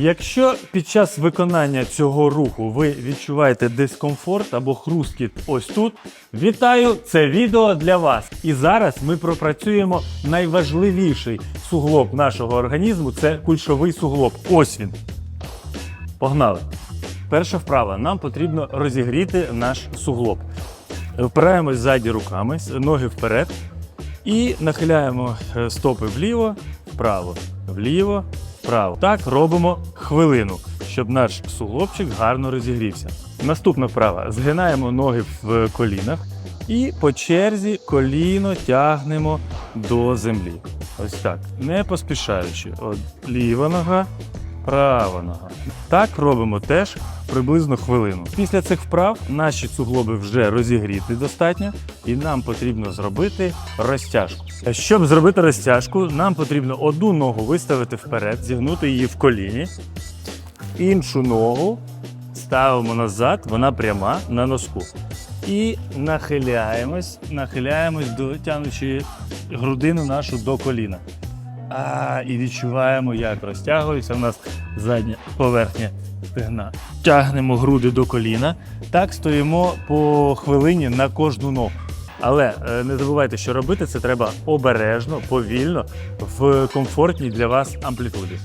Якщо під час виконання цього руху ви відчуваєте дискомфорт або хрусткіт ось тут, вітаю! Це відео для вас. І зараз ми пропрацюємо найважливіший суглоб нашого організму це кульшовий суглоб. Ось він. Погнали. Перша вправа. Нам потрібно розігріти наш суглоб. Впираємось ззаді руками, ноги вперед і нахиляємо е, стопи вліво, вправо, вліво, вправо. Так робимо хвилину, щоб наш суглобчик гарно розігрівся. Наступна вправа. Згинаємо ноги в колінах і по черзі коліно тягнемо до землі. Ось так. Не поспішаючи. От ліва нога, права нога. Так робимо теж приблизно хвилину. Після цих вправ наші суглоби вже розігріти достатньо, і нам потрібно зробити розтяжку. Щоб зробити розтяжку, нам потрібно одну ногу виставити вперед, зігнути її в коліні, іншу ногу ставимо назад, вона пряма на носку. І нахиляємось, нахиляємось, дотягнучи грудину нашу до коліна. А, і відчуваємо, як розтягується у нас задня поверхня стегна. Тягнемо груди до коліна. Так стоїмо по хвилині на кожну ногу. Але е, не забувайте, що робити це треба обережно, повільно, в комфортній для вас амплітуді.